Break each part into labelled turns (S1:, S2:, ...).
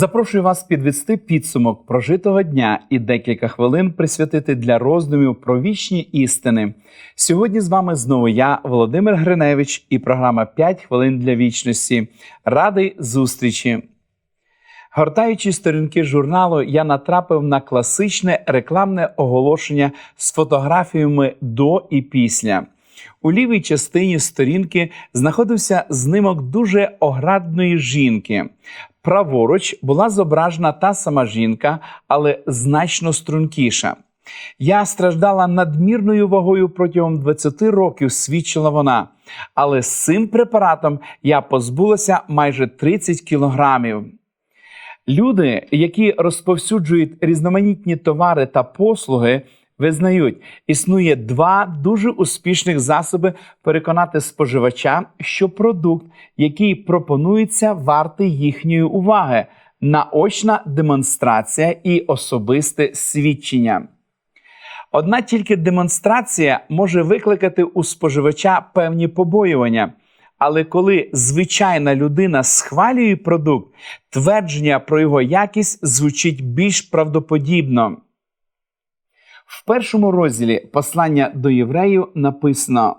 S1: Запрошую вас підвести підсумок прожитого дня і декілька хвилин присвятити для роздумів про вічні істини. Сьогодні з вами знову я, Володимир Гриневич, і програма «5 хвилин для вічності. Радий зустрічі. Гортаючи сторінки журналу, я натрапив на класичне рекламне оголошення з фотографіями до і після. У лівій частині сторінки знаходився знимок дуже оградної жінки. Праворуч була зображена та сама жінка, але значно стрункіша. Я страждала надмірною вагою протягом 20 років, свідчила вона. Але з цим препаратом я позбулася майже 30 кілограмів. Люди, які розповсюджують різноманітні товари та послуги, визнають, існує два дуже успішних засоби переконати споживача, що продукт, який пропонується, вартий їхньої уваги, наочна демонстрація і особисте свідчення. Одна тільки демонстрація може викликати у споживача певні побоювання. Але коли звичайна людина схвалює продукт, твердження про його якість звучить більш правдоподібно. В першому розділі послання до євреїв написано: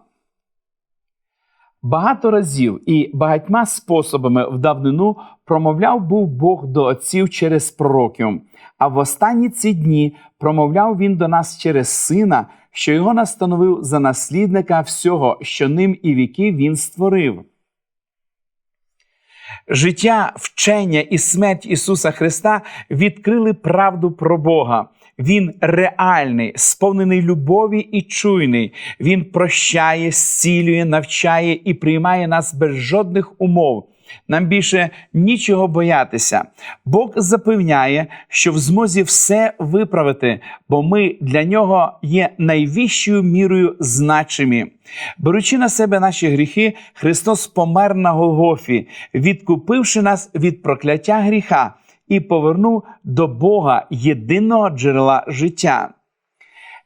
S1: Багато разів і багатьма способами в давнину промовляв був Бог до отців через пророків, а в останні ці дні промовляв він до нас через сина, що його настановив за наслідника всього, що ним і віки він створив. Життя, вчення і смерть Ісуса Христа відкрили правду про Бога. Він реальний, сповнений любові і чуйний. Він прощає, зцілює, навчає і приймає нас без жодних умов. Нам більше нічого боятися. Бог запевняє, що в змозі все виправити, бо ми для нього є найвищою мірою значимі. Беручи на себе наші гріхи, Христос помер на Голгофі, відкупивши нас від прокляття гріха і повернув до Бога єдиного джерела життя.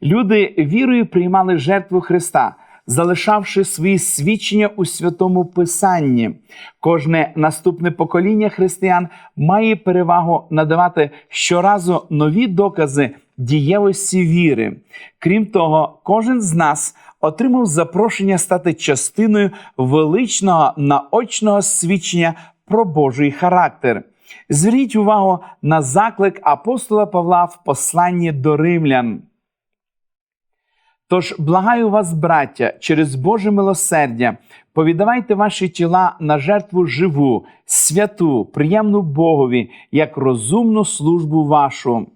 S1: Люди вірою приймали жертву Христа, залишавши свої свідчення у святому Писанні. Кожне наступне покоління християн має перевагу надавати щоразу нові докази дієвості віри. Крім того, кожен з нас отримав запрошення стати частиною величного наочного свідчення про Божий характер. Зверніть увагу на заклик апостола Павла в посланні до римлян. Тож благаю вас, браття, через Боже милосердя, повідавайте ваші тіла на жертву живу, святу, приємну Богові, як розумну службу вашу.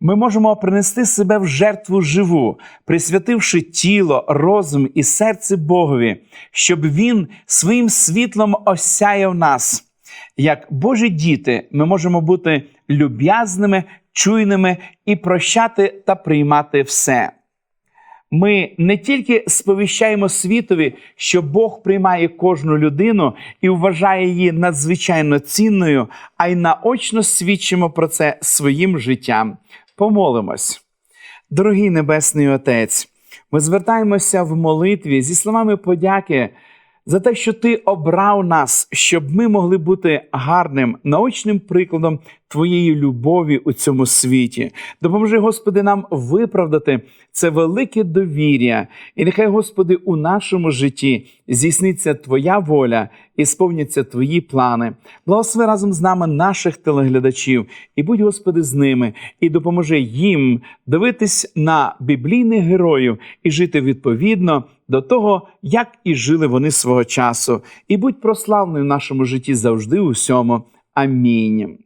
S1: Ми можемо принести себе в жертву живу, присвятивши тіло, розум і серце Богові, щоб Він своїм світлом осяяв нас. Як Божі діти, ми можемо бути люб'язними, чуйними і прощати та приймати все. Ми не тільки сповіщаємо світові, що Бог приймає кожну людину і вважає її надзвичайно цінною, а й наочно свідчимо про це своїм життям. Помолимось. Дорогий Небесний Отець, ми звертаємося в молитві зі словами подяки за те, що Ти обрав нас, щоб ми могли бути гарним наочним прикладом Твоєї любові у цьому світі. Допоможи, Господи, нам виправдати це велике довір'я, і нехай, Господи, у нашому житті здійсниться Твоя воля і сповняться Твої плани. Благослови разом з нами наших телеглядачів, і будь, Господи, з ними, і допоможи їм дивитись на біблійних героїв і жити відповідно до того, як і жили вони свого часу. І будь прославлений в нашому житті завжди у всьому. Амінь.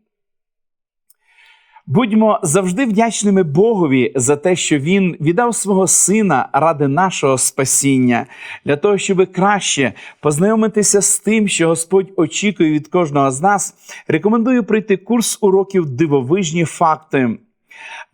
S1: Будьмо завжди вдячними Богові за те, що Він віддав свого сина ради нашого спасіння, для того, щоб краще познайомитися з тим, що Господь очікує від кожного з нас. Рекомендую пройти курс уроків дивовижні факти.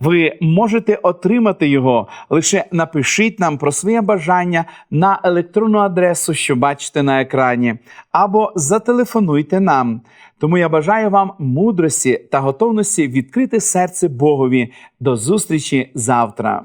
S1: Ви можете отримати його, лише напишіть нам про своє бажання на електронну адресу, що бачите на екрані, або зателефонуйте нам. Тому я бажаю вам мудрості та готовності відкрити серце Богові. До зустрічі завтра.